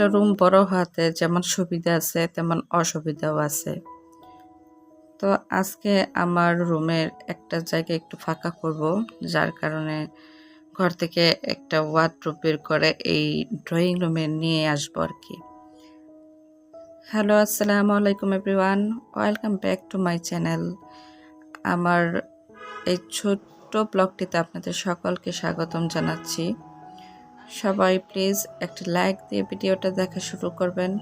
একটা রুম বড় হওয়াতে যেমন সুবিধা আছে, তেমন অসুবিধাও আছে। তো আজকে আমার রুমের একটা জায়গা একটু ফাঁকা করব, যার কারণে ঘর থেকে একটা ওয়ার্ডরোব বের করে এই ড্রয়িং রুমে নিয়ে আসব আর কি হ্যালো আসসালামু আলাইকুম everyone welcome back to my channel আমার এই ছোট্ট ব্লগটিতে আপনাদের সকলকে স্বাগতম জানাচ্ছি। সবাই প্লিজ একটা লাইক দিয়ে ভিডিওটা দেখা শুরু করবেন।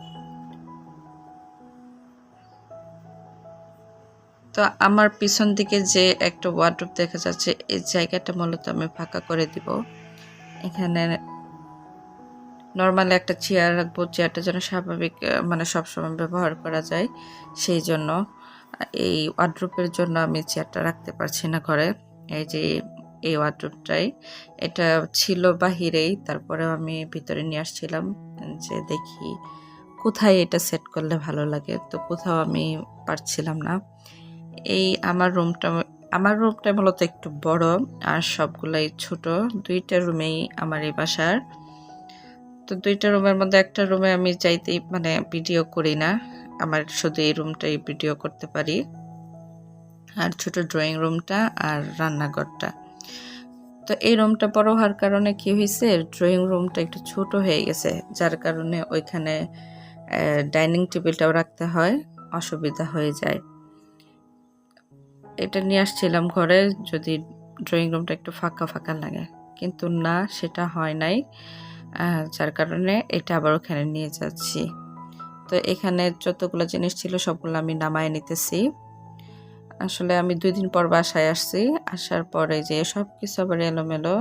তো আমার পিছন দিকে যে একটা ওয়ার্ডরোব দেখা যাচ্ছে, এই জায়গাটা মূলত আমি ফাঁকা করে দিব। এখানে নর্মালি একটা চেয়ার রাখব চেয়ারটা যেন স্বাভাবিক মানে সবসময় ব্যবহার করা যায়, সেই জন্য এই ওয়ার্ড্রোপের জন্য আমি চেয়ারটা রাখতে পারছি না ঘরে। এই যে এই ওয়ার্ড্রোপটাই। এটা ছিল বাহিরেই তারপরে আমি ভিতরে নিয়ে আসছিলাম যে দেখি কোথায় এটা সেট করলে ভালো লাগে। তো কোথাও আমি পারছিলাম না। এই আমার রুমটা আমার রুমটা মূলত একটু বড় আর সবগুলাই ছোট। দুইটা রুমেই আমার এই বাসার। তো দুইটা রুমের মধ্যে একটা রুমে আমি চাইতেই মানে ভিডিও করি না। আমার শুধু এই রুমটাই ভিডিও করতে পারি। আর ছোট ড্রয়িং রুমটা আর রান্নাঘরটা। তো এই রুমটা বড় হওয়ার কারণে কি হয়েছে? ড্রয়িং রুমটা একটু ছোট হয়ে গেছে, যার কারণে ওইখানে ডাইনিং টেবিলটাও রাখতে হয়, অসুবিধা হয়ে যায়। এটা নিয়ে আসছিলাম ঘরে, যদি ড্রয়িং রুমটা একটু ফাঁকা ফাঁকা লাগে, কিন্তু না, সেটা হয় নাই যার কারণে এটা আবার ওখানে নিয়ে যাচ্ছি। তো এখানে যতগুলো জিনিস ছিল, সবগুলো আমি নামায় নিতেছি। আসলে আমি দুই দিন পর বাসায় আসছি। আসার পরে যে সব কিছু আবার এলোমেলো।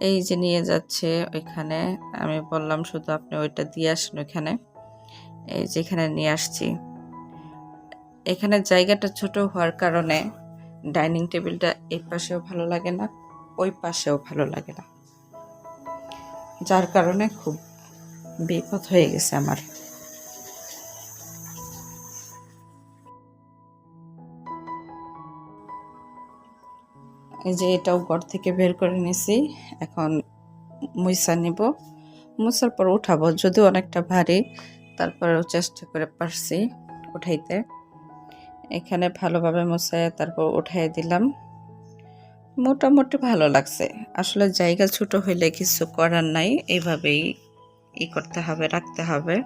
এই যে নিয়ে যাচ্ছে ওইখানে। আমি বললাম, শুধু আপনি ওইটা দিয়ে আসেন ওইখানে। এই যেখানে নিয়ে আসছি। এখানে জায়গাটা ছোট হওয়ার কারণে ডাইনিং টেবিলটা এই পাশেও ভালো লাগে না, ওই পাশেও ভালো লাগে না। যার কারণে খুব বিপদ হয়ে গেছে আমার। এই যে এটাও ঘর থেকে বের করে নিছি। এখন মুইসা নিব। মুসার পর উঠাবো, যদিও অনেকটা ভারী। তারপরেও চেষ্টা করে পারছি উঠাইতে। এখানে ভালোভাবে মুছায় তারপর উঠাই দিলাম। মোটামুটি ভালো লাগছে। আসলে জায়গা ছোট হইলে কিছু করার নাই। এইভাবেই ই করতে হবে, রাখতে হবে।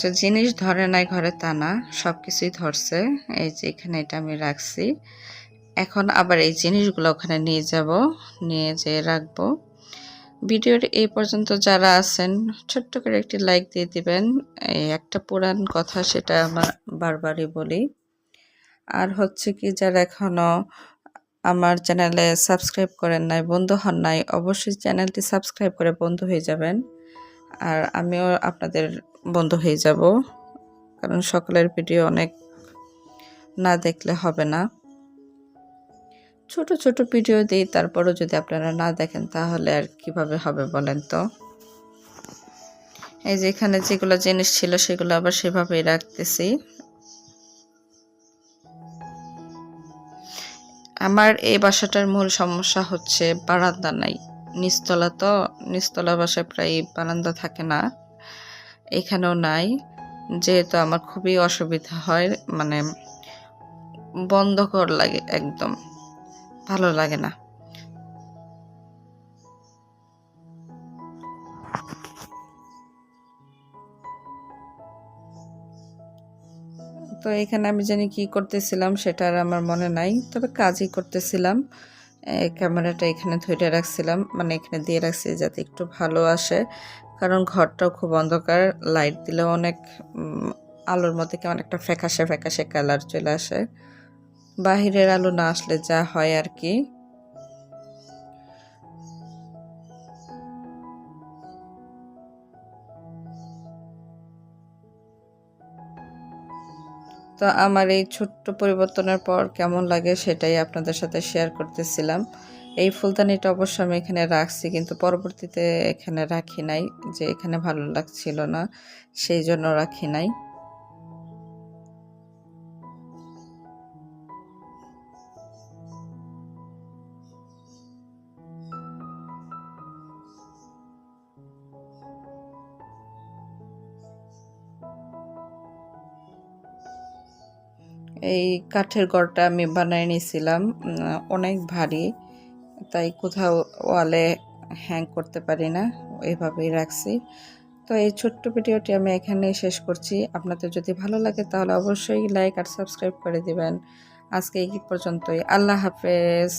যে জিনিস ধরে নাই ঘরে তা না সব কিছুই ধরছে। এই যে এখানে এটা আমি রাখছি। এখন আবার এই জিনিসগুলো ওখানে নিয়ে যাব, নিয়ে যেয়ে রাখব। ভিডিওর এই পর্যন্ত যারা আছেন, ছোট্ট করে একটি লাইক দিয়ে দিবেন। এই একটা পুরান কথা সেটা আমার বারবারই বলি। আর হচ্ছে কি, যারা এখনও আমার চ্যানেলে সাবস্ক্রাইব করেন নাই, বন্ধু হন নাই, অবশ্যই চ্যানেলটি সাবস্ক্রাইব করে বন্ধু হয়ে যাবেন। আর আমিও আপনাদের বন্ধু হয়ে যাব, কারণ সকলের ভিডিও অনেক না দেখলে হবে না। ছোট ছোট ভিডিও দিই, তারপরও যদি আপনারা না দেখেন, তাহলে আর কীভাবে হবে বলেন তো? এই যে এখানে যেগুলো জিনিস ছিল, সেগুলো আবার সেভাবেই রাখতেছি। আমার এই বাসাটার মূল সমস্যা হচ্ছে বারান্দা নাই। নিচতলা তো, নিচতলা বাসায় প্রায় বারান্দা থাকে না। এখানেও নাই। যেহেতু আমার খুবই অসুবিধা হয় মানে বন্ধ কর লাগে একদম। ভালো লাগে না। তো এখানে আমি জানি কি করতেছিলাম, সেটা আর আমার মনে নাই। তবে কাজই করতেছিলাম। ক্যামেরাটা এখানে ধরে রাখছিলাম মানে এখানে দিয়ে রাখছি যাতে একটু ভালো আসে। কারণ ঘরটাও খুব অন্ধকার লাইট দিলেও অনেক আলোর মধ্যে কেমন একটা ফ্যাকাশে ফ্যাকাশে কালার চলে আসে। বাহিরের আলো না আসলে যা হয় আর কি। তো আমার এই ছোট্ট পরিবর্তনের পর কেমন লাগে সেটাই আপনাদের সাথে শেয়ার করতেছিলাম। এই ফুলদানিটা অবশ্য আমি এখানে রাখছি, কিন্তু পরবর্তীতে এখানে রাখি নাই, যে এখানে ভালো লাগছিল না, সেই জন্য রাখি নাই। এই কাঠের ঘরটা আমি বানায় নিয়েছিলাম অনেক ভারী, তাই কোথাও ওয়ালে হ্যাং করতে পারি না, এভাবেই রাখছি। তো এই ছোট্ট ভিডিওটি আমি এখানে শেষ করছি। আপনাদের যদি ভালো লাগে তাহলে অবশ্যই লাইক আর সাবস্ক্রাইব করে দিবেন। আজকে এই পর্যন্তই। আল্লাহ হাফেজ।